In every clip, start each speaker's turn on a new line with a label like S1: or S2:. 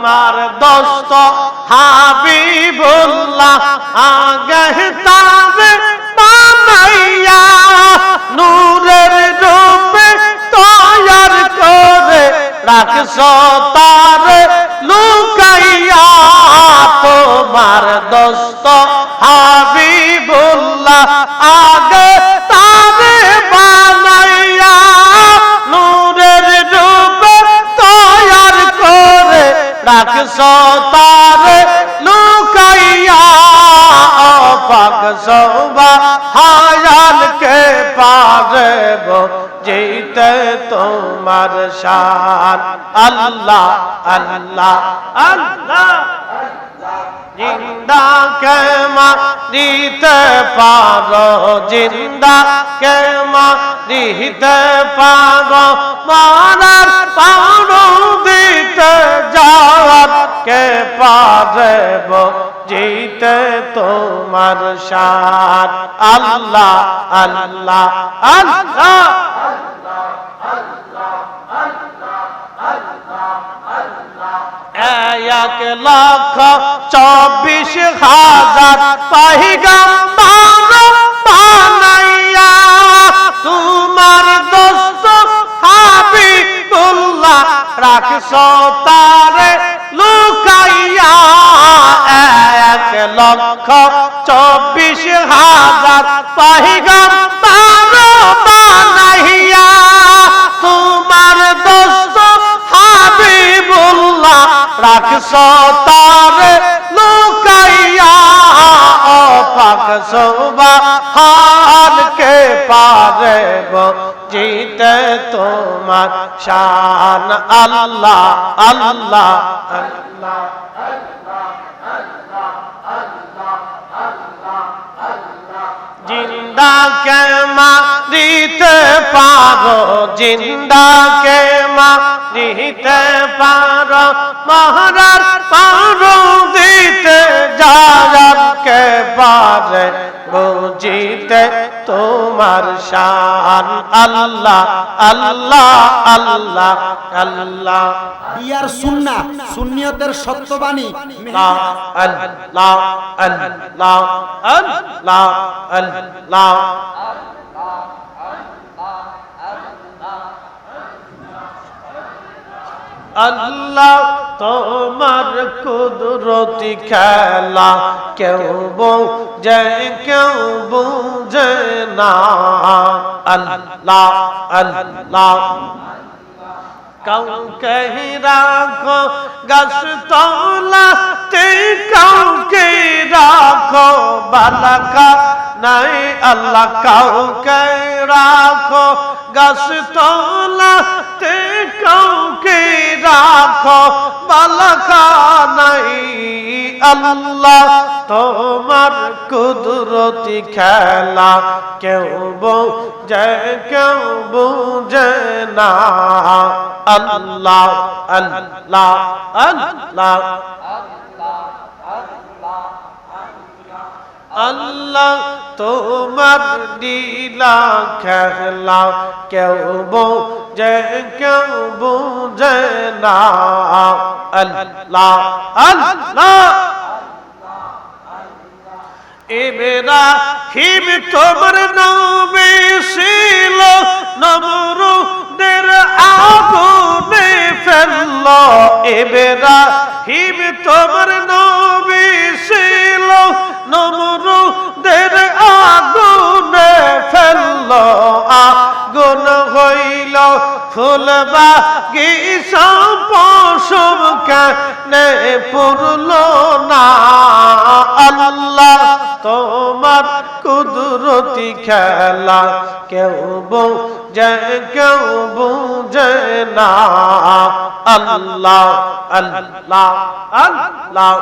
S1: তোমার দোস্ত হাবিবুল্লাহ, আগে তারে বানাইয়া নূরের রূপে তৈয়ার করে রাখছ, তারে লুকাইয়া তোমার দোস্ত হাবিবুল্লাহ, আগে রাখছ তারে লুকাইয়া, পাক সবা হায়ালকে পারে জিতে তোমার শান আল্লাহ আল্লাহ আল্লাহ। জিন্দা কেমা দিতে পারো, জিন্দা কেমা দিতে পারো মারার পারো দিতে যাওয়ার কে পারে জিতে তোমার সাথ আল্লাহ আল্লাহ আল্লাহ এক লক্ষ চব্বিশ হাজার পাহিগাম্বার চব্বিশ হাজার পাহিগাম্বার বানাইয়া তোমার দোস্ত হাবিবুল্লাহ রাখছ তারে লুকাইয়া। ও পাক সৌবা হালকে পারে জিতে তোমার শান। আল্লাহ আল্লাহ আল্লাহ। জিন্দা কে দিতে পারো জিন্দাকে দিতে পারো। মহারাজ পারো দিতে যার কে পারে বুঝিতে তোমার শান। আল্লাহ আল্লাহ আল্লাহ আল্লাহ।
S2: ইয়ার সুন্না সুন্নিয়তের সত্যবাণী।
S1: আল্লাহ আল্লাহ আল্লাহ আল্লাহ। আল্লাহ তোমার কুদরতি খেলা কেউ বুঝে কেউ বুঝে না। আল্লাহ আল্লাহ। কাউকে রাখো, গাছ তলাতে কাউকে রাখো, বালাকা নাই আল্লাহ কাউকে রাখো, গাছ তলাতে কাউকে রাখো বালাকা নাই আল্লাহ, তোমার কুদরতি খেলা কেউ বুঝে কেউ বুঝে না। আল্লাহ আল্লাহ আল্লাহ আল্লাহ। তোমার লীলা খেলা। কেউ বুঝে কেউ বুঝে না। আল্লাহ আল্লাহ ইব্রাহিম তোমার নবী ছিল, নমরুদের আগুনে ফেলল। ইব্রাহিম তোমার নবী ছিল নমরুদের আগুনে ফেলল, আগুন হইল ফুল বাগিচা পশম কেনে পুরল না। আল্লাহ তোমার কুদরতি খেলা কেউ বুঝে কেউ বুঝে না। আল্লাহ আল্লাহ আল্লাহ।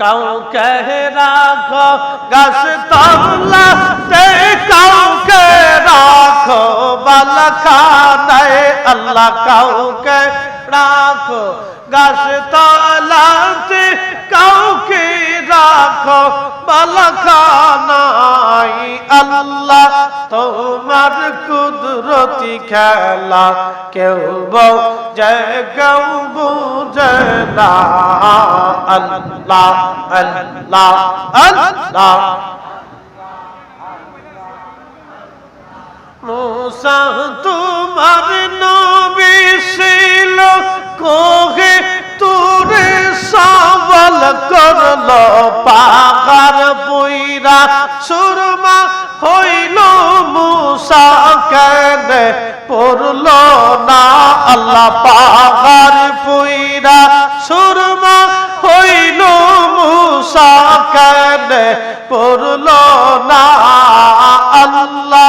S1: কাউকে রাখো গাছ তলাতে কাউকে রাখো বালখানায় আল্লাহ কাউকে রাখো। গাছ তলাতে কাউকে রাখো বালখানাই আল্লাহ, তোমার কুদরতি খেলা কেউ যে কেউ বুঝে না। আল্লাহ আল্লাহ আল্লাহ। মুসা, তোমার নবী ছিল কোহে সবল করল পাহাড় বইরা সুরমা হইল মুসা কেন পড়ল না। আল্লাহ পাহাড় বইরা সুরমা হইল মুসা পড়ল না। আল্লাহ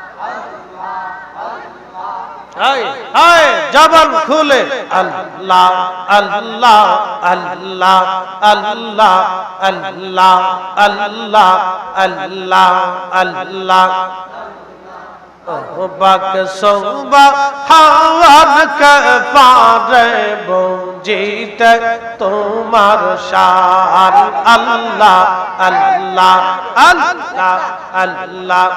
S1: জবান খুলে, আল্লাহ আল্লাহ আল্লাহ আল্লাহ আল্লাহ আল্লাহ আল্লাহ আল্লাহ। বাক সৌবা হাওয়ান কে পারে বুঝিতে তোমার শান আল্লাহ আল্লাহ আল্লাহ আল্লাহ।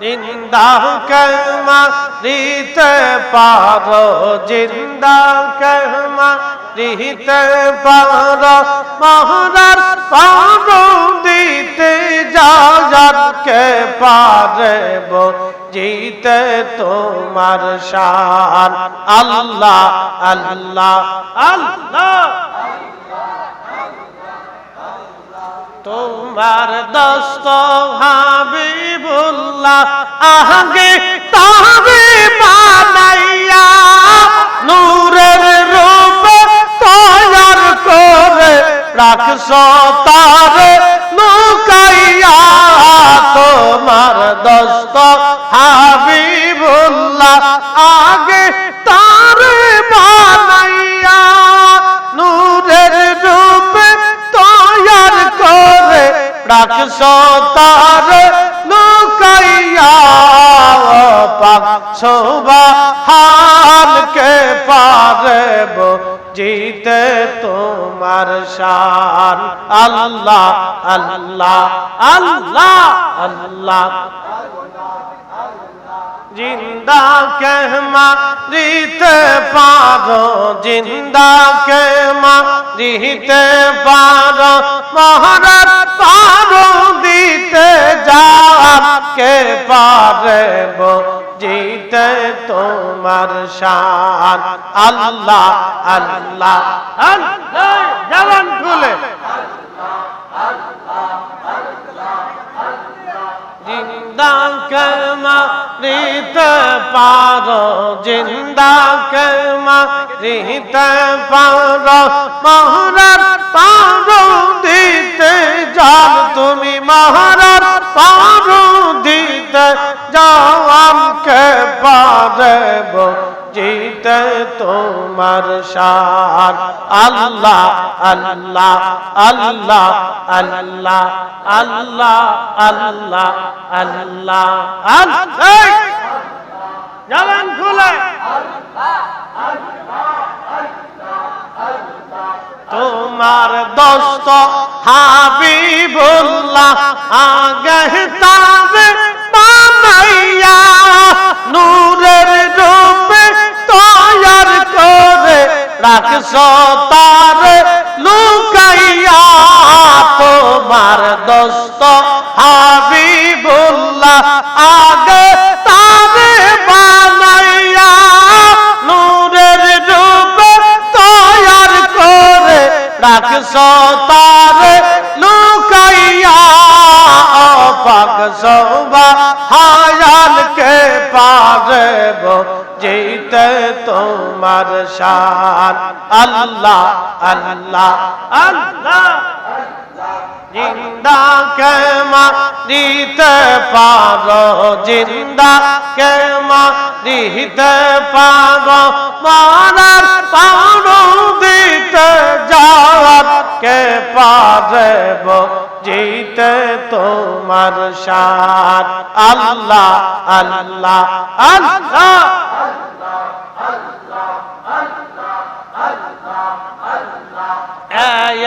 S1: জিন্দা কহমা রিতে পারো জিন্দা কহমা রিতে পারো মহরার পারো দিতে যাজার কে পারব, জিতে তোমার শান আল্লাহ আল্লাহ আল্লাহ। তোমার দস্ত হাবিবুল্লাহ আগে তাবে বানাইয়া নূরের রূপ তৈয়ার করে রাখছ তারে, লুকাইয়া তোমার দস্ত হাবিবুল্লাহ আগে তারে রাখছ তার লুকাইয়া শোভা হালকে পারব জিতে তোমার শান। আল্লাহ আল্লাহ আল্লাহ আল্লাহ। জিন্দা কেহমা রিতে পারো জিন্দা কেহমা রিতে পারো মহারাজ পারো দিতে যার কে পারব জিতে তোমার শান আল্লাহ আল্লাহ আল্লাহ জবান খুলে জিন্দা কেমা রিতে পারো জিন্দা কেমা রিত পারো। মহারার পারো দিতে যান তুমি মহারার পারো দিতে যাওয়াম কে পারব। জিতে তোমার শান আল্লাহ আল্লাহ আল্লাহ আল্লাহ আল্লাহ। আল্লাহ আল্লাহ আল্লাহ। জবান খুলে। তোমার দোস্ত হাবিবুল্লাহ আগে তাবে রাখছ তারে লুকাইয়া তোমার দোস্ত হাবিবুল্লাহ আগে তোমার শান। আল্লাহ আল্লাহ আল্লাহ। জিন্দা কেমা দিতে পারো, জিন্দা কেমা দিতে পারো। মানার পাউনো দিতে যাওয়ার কে পারব? জিতে তোমার শান। আল্লাহ আল্লাহ আল্লাহ।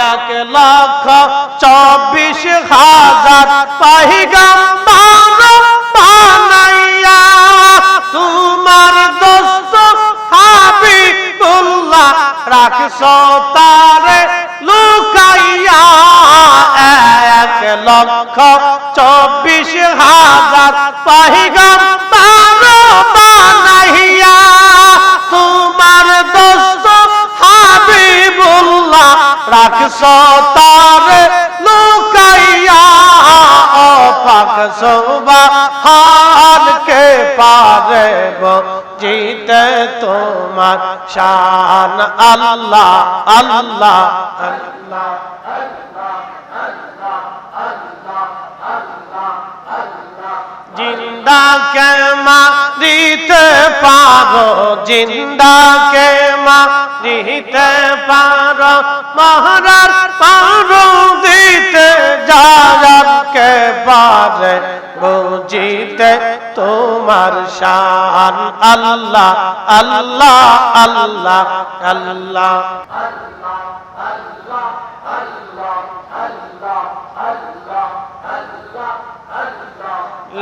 S1: এক লক্ষ চব্বিশ হাজার পাহিগাম বানাইয়া তোমার দোস্ত হাবিবুল্লাহ রাখছ তারে লুকাইয়া। এক লক্ষ চব্বিশ হাজার রাখছ তারে লুকাইয়া, ও পাক সুবহান কে পারে জিতে তোমার শান। আল্লাহ আল্লাহ আল্লাহ জিন্দা কে মারিতে পারো জিন্দা কে মারিতে পারো। মহারার পারো দিতে যার কে পারে, বুঝিতে তোমার শান। আল্লাহ আল্লাহ আল্লাহ আল্লাহ আল্লাহ।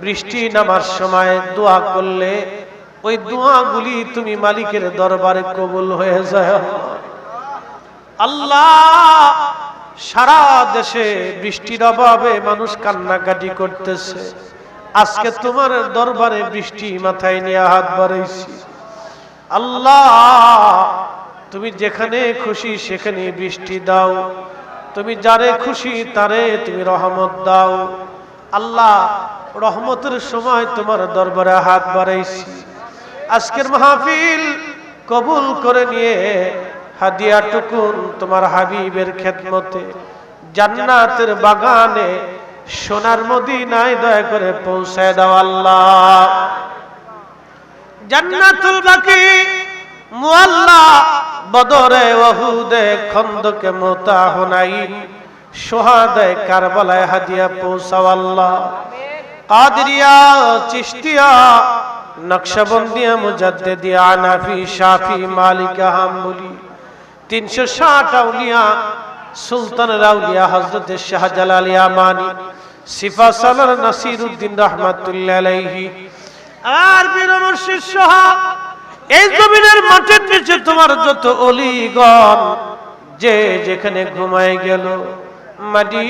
S1: বৃষ্টি নামার সময় দোয়া করলে ওই দোয়াগুলি তুমি মালিকের দরবারে কবুল হয়ে যায়। আল্লাহ সারা দেশে বৃষ্টির অভাবে মানুষ কান্নাকাটি করতেছে। আজকে তোমার দরবারে বৃষ্টি মাথায় নিয়ে হাত বাড়াইছি। আল্লাহ, তুমি যেখানে খুশি সেখানে বৃষ্টি দাও। তুমি যারে খুশি তারে তুমি রহমত দাও। আল্লাহ রহমতের সময় তোমার দরবারে হাত বাড়াইছি। আজকের মাহফিল কবুল করে নিয়ে হাদিয়া টুকুন তোমার হাবিবের খেদমতে জান্নাতের বাগানে সোনার মদিনায় দয়া করে পৌঁছায় দাও আল্লাহ। জান্নাতুল বাকি মুআল্লা বদরে ওহুদে খন্দকে মোতা হুনাইন কারবালায় হাদিয়া পৌঁছাও আল্লাহ। কাদরিয়া, চিশতিয়া নকশবন্দিয়া মুজাদ্দিদিয়া আনাফি শাফি, মালিকা হাম্বুলি তিনশো ষাট আউলিয়া সুলতান রাউলিয়া হজরত শাহজালাল ইয়ামানি, সিফা সালার নাসির উদ্দিন রহমাতুল্লাহ আর বীর মুর্শিদ সাহাব এই জমিনের মাটির নিচে তোমার যত অলিগণ, যে যেখানে ঘুমায় গেল, মাটি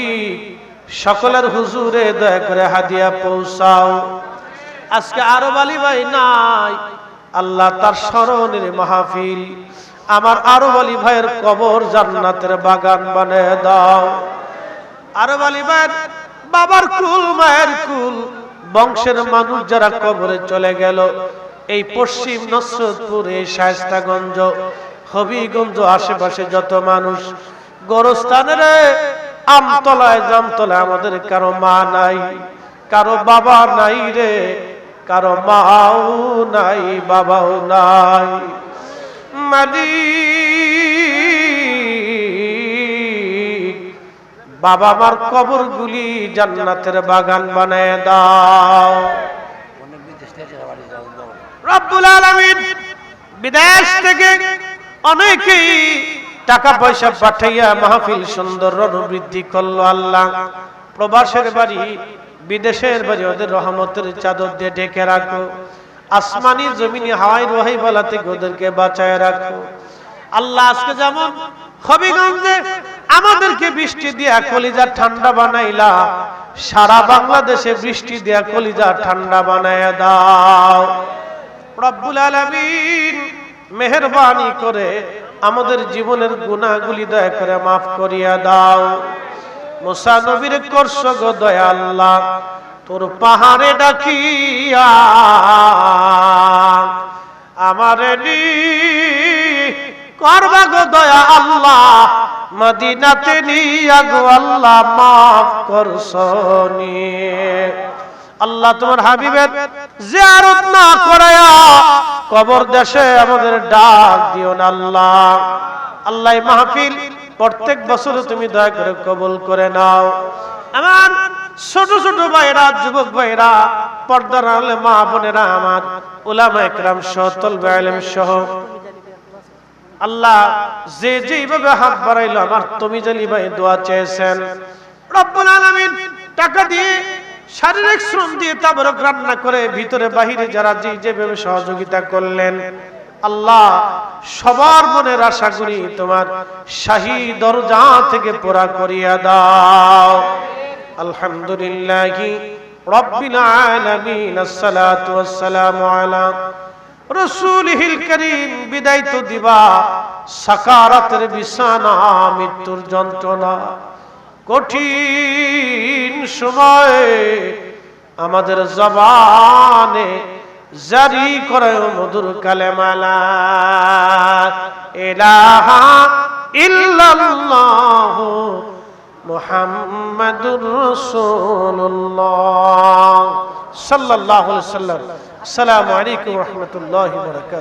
S1: সকলের হুজুরে দয়া করে হাদিয়া পৌঁছাও। আজকে আরও বালি ভাই নাই। আল্লাহ তার স্মরণের মাহফিল। আমার আরও বালি ভাইয়ের কবর জান্নাতের বাগান বানিয়ে দাও। আরও বালি ভাইয়ের বাবার কুল, মায়ের কুল, বংশের মানুষ যারা কবরে চলে গেল, এই পশ্চিম নসরতপুর, শায়স্তাগঞ্জ, হবিগঞ্জ আশেপাশে যত মানুষ গোরস্থানের আমতলায় জামতলায় আমাদের কারও মা নাই, কারও বাবা নাই রে, কারও মাও নাই, বাবাও নাই। মালিক বাবা মার কবর গুলি জান্নাতের বাগান বানায় দাও। রব্বুল আলামিন বিদেশ থেকে অনেকেই টাকা পয়সা পাঠাইয়া মাহফিল সুন্দর রণবৃদ্ধি করল আল্লাহ। প্রবাসের বাড়ি, বিদেশের বাড়ি, ওদের রহমতের চাদর দিয়ে ঢেকে রাখো। আসমানি জমিনি হাওয়াই রোহাই বলা থেকে ওদেরকে বাঁচায় রাখো। আল্লাহ আজকে যেমন হবিগঞ্জে আমাদেরকে বৃষ্টি দিয়া কলিজা ঠান্ডা বানাইলা, সারা বাংলাদেশে বৃষ্টি দিয়া কলিজা ঠান্ডা বানায় দাও। রব্বুল আলামিন মেহরবানি করে আমাদের জীবনের গুণাগুলি দয়া করে মাফ করিয়া দাও। মুসা নবীর করস দয়া আল্লাহ, তোর পাহাড়ে ডাকিয়া আমার করবা গো দয়া আল্লাহ, মদিনাতে নিয়া গো আল্লাহ, মাফ করছনি আল্লাহ তোমার হাবিবের জিয়ারত না করায়া কবর দেশে আমাদের ডাক দিও না আল্লাহ। আল্লাহ মাহফিল প্রত্যেক বছর তুমি দয়া করে কবুল করে নাও। আমার ছোট ছোট ভাইরা যুবক ভাইরা পর্দার আলে মা বোনেরা, আমার উলামা একরাম সহ, তলবে আলেম সহ, আল্লাহ যে যেইভাবে হাত বাড়াইলো, আমার তুমি জানি ভাই দোয়া চেয়েছেন। রব্বুল আলামিন টাকা দিয়ে শারীরিক শ্রম দিয়ে তাবরক রান্না করে, ভিতরে বাহিরে যারা যে যেভাবে সহযোগিতা করলেন, আল্লাহ সবার মনের আশা করি তোমার শাহী দরজা থেকে পোড়া করিয়া দাও। আলহামদুলিল্লাহ রব্বিল আলামিন, আসসালাতু ওয়াসসালামু আলা রসুলহিল করিম। বিদায় তো দিবা, সাকারাতের বিছানা, মৃত্যুর যন্ত্রণা। কঠিন সময় আমাদের জবানে জারি করে মধুর কালেমালা। এলাহা ইল্লাল্লাহ মুহাম্মাদুর রাসূলুল্লাহ। সাল্লাল্লাহু আলাইহি ওয়াসাল্লাম। আসসালামু আলাইকুম ওয়া রাহমাতুল্লাহি ওয়া বারাকাতুহু।